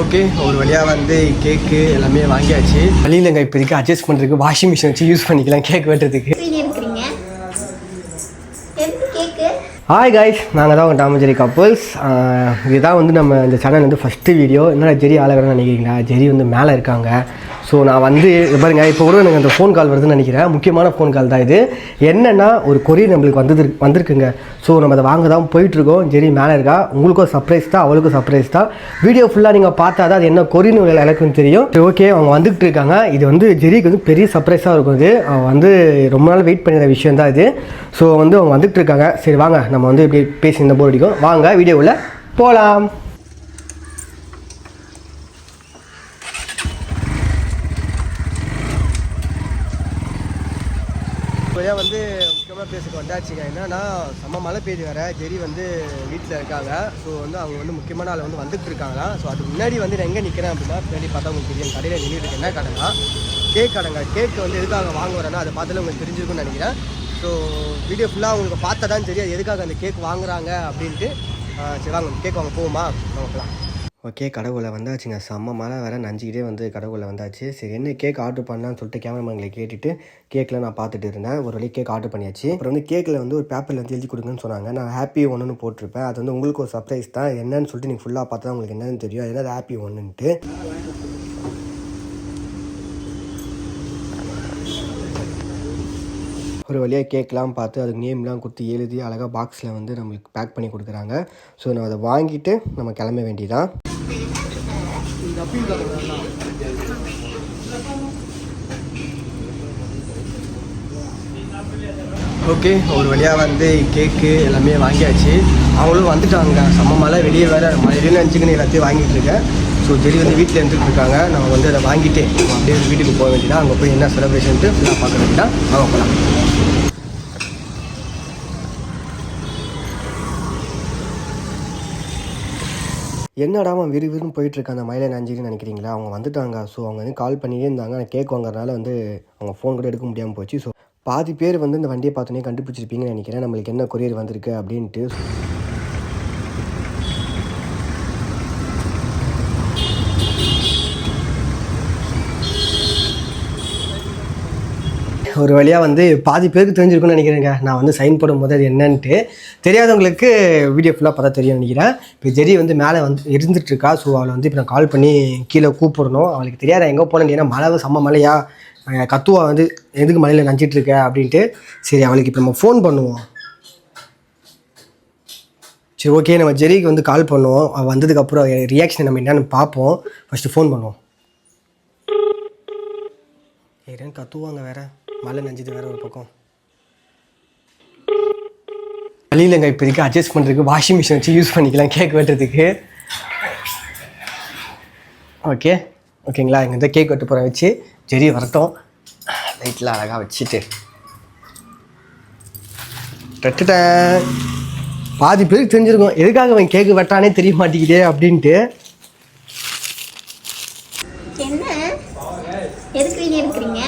Okay ஒரு வழியாக வந்து கேக்கு எல்லாமே வாங்கியாச்சு. வழியிலங்க இப்போதைக்கு அட்ஜஸ்ட் பண்ணுறதுக்கு வாஷிங் மிஷின் வச்சு யூஸ் பண்ணிக்கலாம் கேக் வெட்டுறதுக்கு. ஹாய் காய்ஸ் நாங்கள் தான் உங்கள் டாமஜெரி கப்புள்ஸ் இதுதான் வந்து நம்ம இந்த சேனல் வந்து ஃபஸ்ட்டு வீடியோ என்னடா ஜெரி ஆளுகிறேன்னு நினைக்கிறீங்களா? ஜெரி வந்து மேலே இருக்காங்க. ஸோ நான் வந்து பாருங்க இப்போ கூட எனக்கு அந்த ஃபோன் கால் வருதுன்னு நினைக்கிறேன். முக்கியமான ஃபோன் கால் தான் இது. என்னென்னா ஒரு கொரியர் நம்மளுக்கு வந்தது வந்திருக்குங்க. ஸோ நம்ம அதை வாங்க தான் போயிட்டுருக்கோம். ஜெரி மேலே இருக்கா? உங்களுக்கும் சர்ப்ரைஸ் தான் அவளுக்கும் சர்ப்ரைஸ் தான். வீடியோ ஃபுல்லாக நீங்கள் பார்த்தா தான் அது என்ன கொரியன் எனக்கும் தெரியும். சரி ஓகே அவங்க வந்துகிட்டு இருக்காங்க. இது வந்து ஜெரிக்கு வந்து பெரிய சர்ப்ரைஸாக இருக்கும் இது. அவன் வந்து ரொம்ப நாள் வெயிட் பண்ணுற விஷயம் தான் இது. ஸோ வந்து அவங்க வந்துகிட்டு இருக்காங்க. சரி வாங்க. நம்ம வந்து இப்படி பேசி இந்த போர் அடிக்கும். வாங்க வீடியோவில் போகலாம் இப்போதான் வந்து முக்கியமாக பேசுக்கு வந்தாச்சுங்க. என்னன்னா செம்ம மழை பெய்து வேற. ஜெரி வந்து வீட்டில் இருக்காங்க. ஸோ வந்து அவங்க வந்து முக்கியமான ஆள் வந்து வந்துட்டு இருக்காங்க. ஸோ அதுக்கு முன்னாடி வந்து நான் எங்கே நிற்கிறேன் அப்படின்னா பின்னாடி பார்த்தா உங்களுக்கு தெரியும். கடையில் நின்றுட்டு என்ன கடைனா கேக் கடைங்க. கேக் வந்து எதுக்காக வாங்க வரேன்னா அதை பார்த்துல உங்களுக்கு தெரிஞ்சிருக்கும்னு நினைக்கிறேன். ஸோ வீடியோ ஃபுல்லாக உங்களுக்கு பார்த்தா தான் தெரியாது எதுக்காக அந்த கேக் வாங்குறாங்க அப்படின்ட்டு. சரி வாங்க கேக் வாங்க போவோமா? நமக்குலாம் ஓகே கடவுளை வந்தாச்சுங்க. செம்ம மழை வேறு நஞ்சிக்கிட்டே வந்து கடவுளை வந்தாச்சு. சரி என்ன கேக் ஆர்டர் பண்ணலான்னு சொல்லிட்டு கேமராமேன்களை கேட்டுட்டு கேக்கில் நான் பார்த்துட்டு இருந்தேன். ஒரு வழி கேக் ஆர்டர் பண்ணியாச்சு. அப்புறம் வந்து கேக்கில் வந்து ஒரு பேப்பரில் வந்து எழுதி கொடுங்கன்னு சொன்னாங்க. நான் ஹாப்பி ஒன்றுன்னு போட்டிருப்பேன். அது வந்து உங்களுக்கு ஒரு சர்ப்ரைஸ் தான். என்னன்னு சொல்லிட்டு நீங்கள் ஃபுல்லாக பார்த்தா உங்களுக்கு என்னன்னு தெரியும். அது ஹாப்பி ஒன்றுன்ட்டு ஒரு வழியாக கேக்லாம் பார்த்து அதுக்கு நேம்லாம் கொடுத்து எழுதி அழகாக பாக்ஸில் வந்து நம்மளுக்கு பேக் பண்ணி கொடுக்குறாங்க. ஸோ நம்ம அதை வாங்கிட்டு நம்ம கிளம்ப வேண்டியதான் ஓகே ஒரு வழியாக வந்து கேக்கு எல்லாமே வாங்கியாச்சு. அவங்களும் வந்துட்டாங்க செம்ம மழை வெளியே வேறு மழையிலேயே நினச்சிக்கின்னு எல்லாத்தையும் வாங்கிட்டு இருக்கேன். ஸோ ஜெரி வந்து வீட்டில் இருந்துட்டு இருக்காங்க. நம்ம வந்து அதை வாங்கிட்டு அப்படியே வீட்டுக்கு போக வேண்டியதான் அங்கே போய் என்ன செலிப்ரேஷன்ட்டு ஃபுல்லாக பார்க்க வேண்டியதான் வாங்க போகலாம் என்னடா அவன் விறு விறுன்னு போயிட்டுருக்க அந்த மயிலை நஞ்சின்னு நினைக்கிறீங்களா? அவங்க வந்துட்டாங்க. ஸோ அவங்க வந்து கால் பண்ணியே இருந்தாங்க. நான் கேக் வாங்குறதுனால வந்து அவங்க ஃபோன் கூட எடுக்க முடியாமல் போச்சு. ஸோ பாதி பேர் வந்து இந்த வண்டியை பார்த்தோன்னே கண்டுபிடிச்சிருப்பீங்கன்னு நினைக்கிறேன். நம்மளுக்கு என்ன கொரியர் வந்திருக்கு அப்படின்ட்டு. ஒரு வழியாக வந்து பாதி பேருக்கு தெரிஞ்சிருக்குன்னு நினைக்கிறேங்க. நான் வந்து சைன் போடும் போது அது என்னன்ட்டு. தெரியாதவங்களுக்கு வீடியோ ஃபுல்லாக பார்த்தா தெரியும் நினைக்கிறேன். இப்போ ஜெரி வந்து மேலே வந்து இருந்துட்டு இருக்கா ஸோ அவளை வந்து இப்போ நான் கால் பண்ணி கீழே கூப்பிடணும். அவளுக்கு தெரியாத எங்கே போனேன் ஏன்னா மழை செம்ம மழையா? கத்துவா வந்து எதுக்கு மழையில் நஞ்சிட்டு இருக்க? அப்படின்ட்டு. சரி அவளுக்கு இப்போ நம்ம ஃபோன் பண்ணுவோம். சரி ஓகே நம்ம ஜெரிக்கு வந்து கால் பண்ணுவோம். அவள் வந்ததுக்கப்புறம் ரியாக்ஷன் நம்ம என்னன்னு பார்ப்போம். ஃபஸ்ட்டு ஃபோன் பண்ணுவோம். ஏன் கத்துவாங்க வேற. மழை நஞ்சது வேற ஒரு பக்கம். வழியிலங்க இப்போதைக்கு அட்ஜஸ்ட் பண்ணுறதுக்கு வாஷிங் மிஷின் வச்சு யூஸ் பண்ணிக்கலாம் கேக் வெட்டுறதுக்கு. ஓகே ஓகேங்களா இங்கே வந்து கேக் வெட்ட போகிறேன் வச்சு ஜெரி வரட்டும். லைட்டில் அழகாக வச்சுட்டு. பாதி பேருக்கு தெரிஞ்சிருக்கும். எதுக்காக அவன் கேக்கு வெட்டானே தெரிய மாட்டேங்குதே அப்படின்ட்டு. என்ன? எதுக்கு எடுக்கிறீங்க?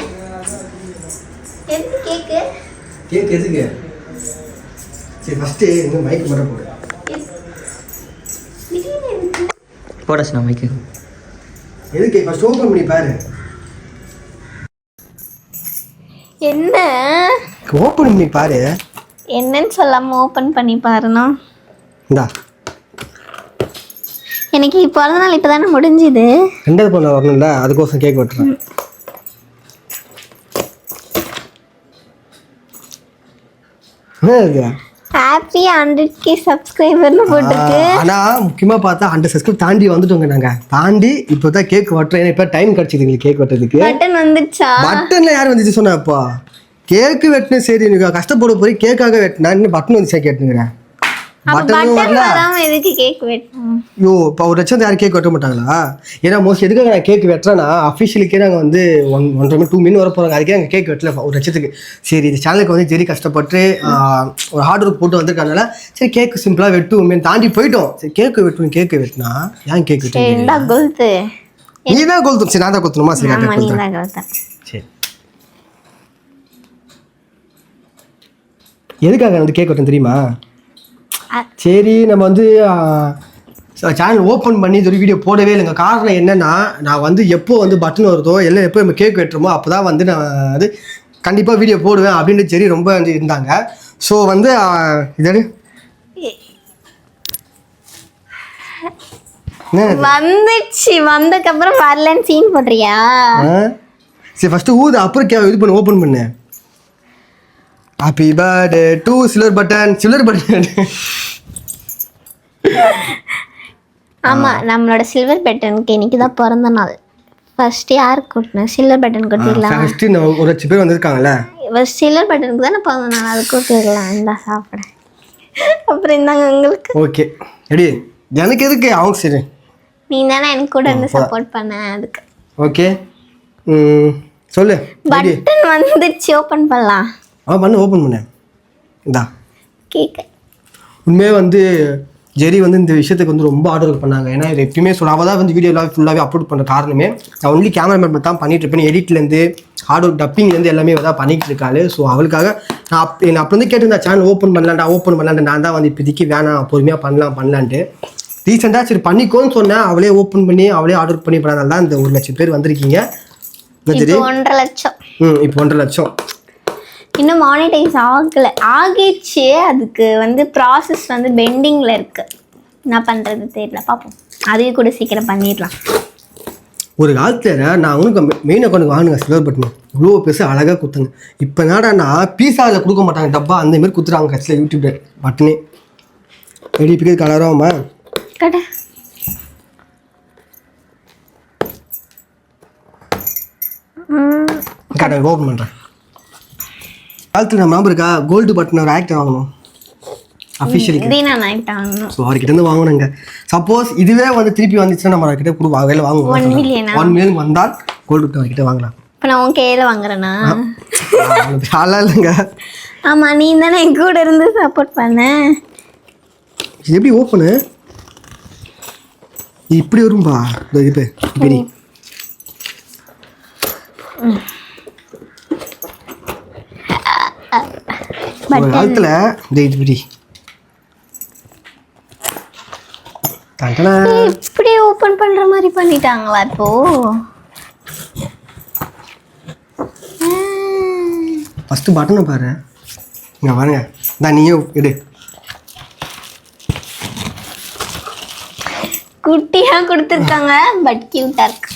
எதுக்கு கேக்கு கேக் எதுக்கு? சரி ஃபஸ்ட்டு இந்த மைக் மட்டும் போடு. திடீர்னு எதுக்கு போடா சின்ன மைக்கு எதுக்கு ஃபஸ்ட் ஓப்பன் பண்ணி பாரு. என்ன? ஓப்பன் பண்ணி பாரு. என்னன்னு சொல்லாம ஓப்பன் பண்ணி பாருண்ணா. இந்தா. எனக்கு பிறந்த நாள் இப்போ தானே முடிஞ்சுது. ரெண்டாவது பொண்ணு வரணும்ல அதுக்கோசம் கேக் வெட்டுறேன். என்ன இருக்கு? ஹாப்பி ஹண்ட்ரட் கே சப்ஸ்கிரைபர்னு போட்டிருக்கு. ஆனா முக்கியமா பார்த்தா ஹண்ட்ரட் சப்ஸ்கிரைப் தாண்டி வந்துட்டோங்க நாங்க. தாண்டி இப்போ தான் கேக் வெட்டுறோம் ஏன்னா இப்போ டைம் கிடைச்சிது எங்களுக்கு கேக் வெட்டுறதுக்கு. பட்டன் வந்துச்சா பட்டன்ல யார் வந்துச்சு சொன்னா அப்பா? கேக்கு வெட்டினேன் சரி எனக்கு கஷ்டப்பட போய் கேக்காக வெட்டினா இன்னும் பட்டன் வந்துச்சா கேட்டுங்கிறேன். பட்டன் வரல வராம எதுக்கு கேக் வெட்டணும் ஐயோ இப்போ ஒரு லட்சம் யாரும் கேக் வெட்ட மாட்டாங்களா? ஏன்னா மோஸ்ட் எதுக்காக நான் கேக் வெட்டுறேன்னா அஃபிஷியலுக்கே நாங்கள் வந்து ஒன் ஒன்றரை டூ மினிட் வர போகிறாங்க அதுக்கே நாங்கள் கேக் வெட்டல ஒரு லட்சத்துக்கு. சரி இந்த சேனலுக்கு வந்து ஜெரி கஷ்டப்பட்டு ஒரு ஹார்ட் ஒர்க் போட்டு வந்திருக்கனால சரி கேக்கு சிம்பிளாக வெட்டுவோமே தாண்டி போயிட்டோம். சரி கேக்கு வெட்டணும் கேக்கு வெட்டினா ஏன் கேக் கொலுத்து நீ தான் சரி நான் தான் கொளுத்தணுமா சரி கொளுத்துறேன் சரி. எதுக்காக வந்து கேக் வெட்டணும் தெரியுமா? சரி நம்ம வந்து சேனல் ஓப்பன் பண்ணி இது வீடியோ போடவே இல்லைங்க. காரணம் என்னன்னா நான் வந்து எப்போ வந்து பட்டன் வருதோ எல்லாம் எப்போ நம்ம கேக் வெட்டுறோமோ அப்போ தான் வந்து நான் வந்து கண்டிப்பாக வீடியோ போடுவேன் அப்படின்ட்டு சரி ரொம்ப வந்து இருந்தாங்க. ஸோ வந்து இது? வந்துச்சு. வந்ததுக்கப்புறம் வரலன்னு சீன் போடுறியா? சரி ஃபஸ்ட்டு ஊது அப்புறம் இது பண்ணு ஓப்பன் பண்ணு. Happy birthday to silver button silver button ஆமா நம்மளோட சில்வர் பட்டனுக்கு இன்னைக்கு தான் பிறந்த நாள். ஃபர்ஸ்ட் யாருக்கு கொடுத்தேன் சில்வர் பட்டன் கொடுத்துக்கலாம் இந்த ஒரு லட்சம் பேர் வந்திருக்காங்கல்ல. ஃபர்ஸ்ட் சில்வர் பட்டனுக்கு தானே பிறந்த நாள். அது கொடுத்துருக்கலாம் இந்தா சாப்பிட. அப்புறம் இந்தாங்க உங்களுக்கு. ஓகே எடி எனக்கு எதுக்கு? அவங்க சரி. நீ தானே எனக்கு கூட இருந்து சப்போர்ட் பண்ண அதுக்கு. ஓகே சொல்லு. பட்டன் வந்துடுச்சு ஓப்பன் பண்ணலாம். அவன் பண்ணு ஓப்பன் பண்ணு. இந்தா. கேக்க. உண்மையே வந்து ஜெரி வந்து இந்த விஷயத்துக்கு வந்து ரொம்ப ஆர்டர் பண்ணாங்க. ஏன்னா இது எப்பயுமே சொல்ல அவள் தான் வந்து வீடியோலாம் ஃபுல்லாகவே அப்லோட் பண்ணுற காரணமே. நான் ஒன்லி கேமராமேன் தான் பண்ணிட்டு இருப்பேன். எடிட்லேருந்து ஹார்ட் ஒர்க் டப்பிங்லேருந்து எல்லாமே தான் பண்ணிட்டு இருக்காள். ஸோ அவளுக்காக நான் அப் என்ன அப்போ வந்து கேட்டிருந்தா சேனல் ஓப்பன் பண்ணலாம்டா ஓப்பன் பண்ணலான்ட்டு நான் தான் வந்து இப்போதைக்கு வேணாம் பொறுமையாக பண்ணலாம் பண்ணலான்ட்டு. ரீசெண்டாக சரி பண்ணிக்கோன்னு சொன்னேன். அவளே ஓப்பன் பண்ணி அவளே ஆர்டர் பண்ணி பண்ணதால தான் இந்த ஒரு லட்சம் பேர் வந்திருக்கீங்க. ஒன்றரை லட்சம். ம் இப்போ ஒன்றரை லட்சம். இன்னும் மானிட்டைஸ் ஆகல. ஆகிடுச்சு. அதுக்கு வந்து ப்ராசஸ் வந்து பெண்டிங்கில் இருக்கு. என்ன பண்ணுறது தெரியல. பார்ப்போம் அதையும் கூட சீக்கிரம் பண்ணிடலாம். ஒரு காலத்தில் நான் உனக்கு மெயின் அக்கௌண்ட் வாங்கினேன். சில்வர் பட்டன் இவ்வளோ பெருசு அழகாக கொடுத்தாங்க இப்போ என்னடான்னா பீஸாவில் கொடுக்க மாட்டாங்க. டப்பா அந்த மாதிரி கொடுத்துறாங்க கட்சியில் யூடியூப்ல பட்டனே ரெடி பிக்கிறது கலராகுமா கடை. கடை ஓப்பன் பண்ணுறேன் காலத்தில் நம்ம ஞாபகம் இருக்கா கோல்டு பட்டன் ஒரு ஆக்ட் வாங்கணும். அஃபிஷியலுக்கு ஸோ அவர்கிட்ட இருந்து வாங்கணுங்க. சப்போஸ் இதுவே வந்து திருப்பி வந்துச்சுன்னா நம்ம அவர்கிட்ட கொடு ஒன் வாங்குவோம். ஒன் மில்லியன் வந்தால் கோல்டு பட்டன் அவர்கிட்ட வாங்கலாம். இப்போ நான் உன் கையில் வாங்குறேனா? அதெல்லாம் இல்லைங்க. ஆமாம் நீ தானே என் கூட இருந்து சப்போர்ட் பண்ண? எப்படி ஓப்பனு இப்படி வரும்பா. இது இப்படி ஒரு காலத்தில் இந்த இப்படி இப்படி ஓப்பன் பண்ணுற மாதிரி பண்ணிட்டாங்களா இப்போ? ஃபஸ்ட்டு பட்டனை பாரு. இங்கே பாருங்க. இந்தா நீயும் எடு. குட்டியாக கொடுத்துருக்காங்க பட் க்யூட்டாக இருக்கு.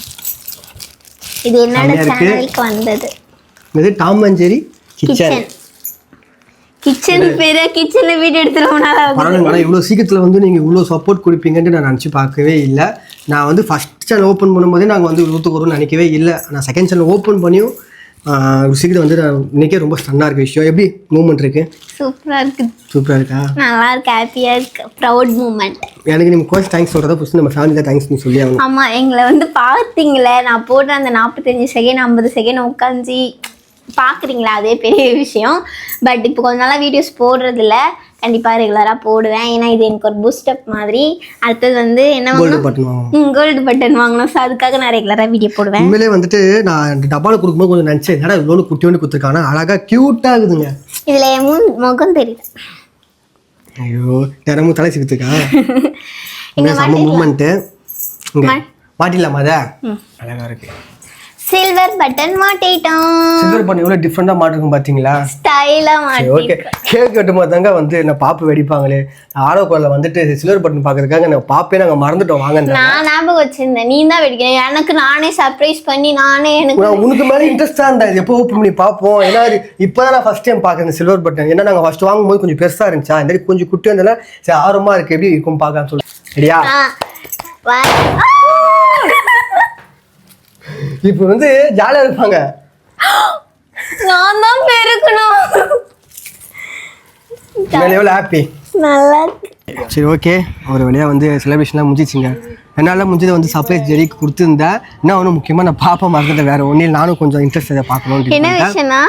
இது என்னோட. சேனலுக்கு வந்தது. இது டாம் ஜெரி கிச்சன். கிச்சன் பேர கிச்சன்ல வீடியோ எடுத்துருவோம் பரவாயில்ல இவ்வளோ சீக்கிரத்தில் வந்து நீங்கள் இவ்வளோ சப்போர்ட் கொடுப்பீங்கன்ட்டு நான் நினச்சி பார்க்கவே இல்லை. நான் வந்து ஃபஸ்ட் சேனல் ஓப்பன் பண்ணும்போதே நாங்கள் வந்து வரும்னு நினைக்கவே இல்லை. நான் செகண்ட் சேனல் ஓப்பன் பண்ணியும் சீக்கிரம் வந்து நான் இன்னைக்கே ரொம்ப ஸ்டன்னாக இருக்க விஷயம். எப்படி மூமெண்ட் இருக்கு? சூப்பரா இருக்கு. சூப்பராக இருக்கா? நல்லா இருக்கு ஹாப்பியா இருக்கு. ப்ரௌட் மூமெண்ட் எனக்கு நீங்கள் கோச் தேங்க்ஸ் சொல்கிறத ஃபஸ்ட்டு நம்ம ஃபேமிலி தான் தேங்க்ஸ் நீ சொல்லி ஆகணும். ஆமா எங்களை வந்து பார்த்தீங்களே நான் போடுற அந்த நாற்பத்தஞ்சு செகண்ட் ஐம்பது செகண்ட் உட்காந்து பார்க்குறீங்களா அதே பெரிய விஷயம். பட் இப்போ கொஞ்ச நாளாக வீடியோஸ் போடுறதில்ல. கண்டிப்பாக ரெகுலராக போடுவேன். ஏன்னா இது எனக்கு ஒரு பூஸ்டப் மாதிரி. அடுத்தது வந்து என்ன வாங்கணும்? கோல்டு பட்டன் வாங்கணும். ஸோ அதுக்காக நான் ரெகுலராக வீடியோ போடுவேன். உண்மையிலே வந்துட்டு நான் டப்பாவில் கொடுக்கும்போது கொஞ்சம் நினச்சேன் என்னடா இவ்வளோ குட்டி ஒன்று கொடுத்துருக்காங்க அழகாக க்யூட்டாக இருக்குதுங்க. இதில் என் முகம் தெரியுது. ஐயோ தினமும் தலை சிக்கிட்டுருக்கா இங்க செம்ம மூமெண்ட்டு மாட்டிடலாமா அதை? அழகாக இருக்கு. சில்வர் பட்டன் மாட்டிட்டோம். சில்வர் பண்ணி எவ்வளோ டிஃப்ரெண்ட்டாக மாட்டிருக்கும் பார்த்தீங்களா ஸ்டைலாக மாட்டி ஓகே கேக் வெட்டும் போது தாங்க வந்து என்ன பாப்பு வெடிப்பாங்களே. ஆரோக்கோல வந்துட்டு சில்வர் பட்டன் பார்க்கறதுக்காக நான் பாப்பே நாங்கள் மறந்துட்டோம். வாங்க நான் ஞாபகம் வச்சிருந்தேன். நீ தான் வெடிக்கணும். எனக்கு நானே சர்ப்ரைஸ் பண்ணி நானே எனக்கு உனக்கு மேலே இன்ட்ரெஸ்டாக இருந்தேன் இது எப்போ ஓப்பன் பண்ணி பார்ப்போம் ஏன்னா இது இப்போ தான் நான் ஃபஸ்ட் டைம் பார்க்குறேன் சில்வர் பட்டன் ஏன்னா நாங்கள் ஃபஸ்ட் வாங்கும்போது கொஞ்சம் பெருசாக இருந்துச்சா? இந்த கொஞ்சம் குட்டி வந்தாலும் சரி ஆர்வமாக இருக்கு. எப்படி இருக்கும் பார்க்கலாம் சொல்லி சரியா? இப்போ வந்து ஜாலியாக இருப்பாங்க. நான் தான் பெருக்கணும். எவ்வளோ ஹாப்பி நல்லா சரி ஓகே ஒரு வழியாக வந்து செலிப்ரேஷன்லாம் முடிஞ்சிச்சுங்க. என்னால் முடிஞ்சதை வந்து சர்ப்ரைஸ் ஜெரிக்கு கொடுத்துருந்தேன் என்ன ஒன்று முக்கியமாக நான் பாப்பா மறந்துட்டேன் வேறு ஒன்றில் நானும் கொஞ்சம் இன்ட்ரெஸ்ட் அதை பார்க்கணும்னு என்ன விஷயம்னா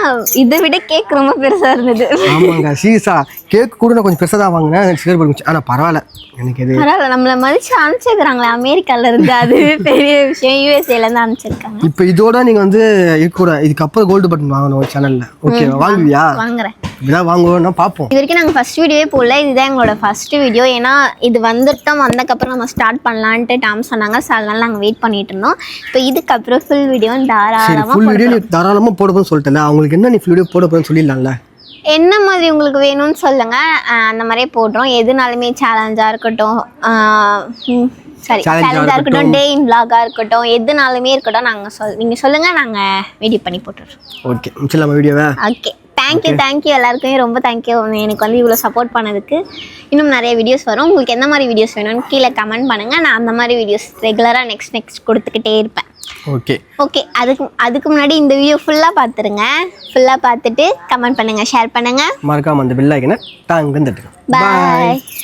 இதை விட கேக் ரொம்ப பெருசா இருந்தது. ஆமாங்க சீரியஸா. கேக் கூட நான் கொஞ்சம் பெருசாக தான் வாங்கினேன். சிலர் பண்ணிச்சு ஆனால் பரவாயில்ல. எனக்கு இது பரவாயில்ல நம்மள மதிச்சு அனுப்பிச்சிருக்காங்களே அமெரிக்கால இருந்து. அது பெரிய விஷயம். யூஎஸ்ஏல இருந்து அனுப்பிச்சிருக்காங்க. இப்போ இதோட நீங்கள் வந்து இருக்கக்கூடாது இதுக்கப்புறம் கோல்டு பட்டன் வாங்கணும் சேனலில் ஓகே வாங்குவியா? வாங்குறேன். இப்படிதான் வாங்குவோம்னா பார்ப்போம். இது வரைக்கும் நாங்கள் ஃபஸ்ட் வீடியோவே போடல. இதுதான் எங்களோட ஃபர்ஸ்ட் வீடியோ ஏன்னா இது வந்துட்டோம் வந்ததுக்கப்புறம் நம்ம ஸ்டார்ட் பண்ணலான்ட்டு டாம் சொன்னாங்க. ஸோ அதனால நாங்கள் வெயிட் பண்ணிட்டு இருந்தோம். இப்போ இதுக்கப்புறம் ஃபுல் வீடியோ தாராளமாக ஃபுல் வீடியோ தாராளமாக போட போன்னு சொல்லிட்டல அவங்களுக்கு என்ன நீ ஃபுல் வீடியோ போட போறேன்னு சொல்லிடலாம்ல? என்ன மாதிரி உங்களுக்கு வேணும்னு சொல்லுங்க. அந்த மாதிரியே போடுறோம். எதுனாலுமே சேலஞ்சாக இருக்கட்டும் சரி சேலஞ்சாக இருக்கட்டும் டே இன் vlog-ஆ இருக்கட்டும் எதுனாலுமே இருக்கட்டும் நாங்கள் சொல் நீங்கள் சொல்லுங்கள் நாங்கள் வெடி பண்ணி போட்டுறோம் ஓகே முடிச்சிடலாமா வீடியோவை ஓகே தேங்க்யூ தேங்க்யூ எல்லாருக்குமே. ரொம்ப தேங்க்யூ எனக்கு வந்து இவ்வளோ சப்போர்ட் பண்ணதுக்கு. இன்னும் நிறைய வீடியோஸ் வரும். உங்களுக்கு எந்த மாதிரி வீடியோஸ் வேணும்னு கீழே கமெண்ட் பண்ணுங்கள் நான் அந்த மாதிரி வீடியோஸ் ரெகுலராக நெக்ஸ்ட் நெக்ஸ்ட் கொடுத்துக்கிட்டே இருப்பேன். ஓகே ஓகே அதுக்கு அதுக்கு முன்னாடி இந்த வீடியோ ஃபுல்லாக பார்த்துருங்க. ஃபுல்லாக பார்த்துட்டு கமெண்ட் பண்ணுங்கள் ஷேர் பண்ணுங்கள் மறக்காம அந்த பில் ஐக்கனை டாங்குன்னு தட்டுங்க. பாய்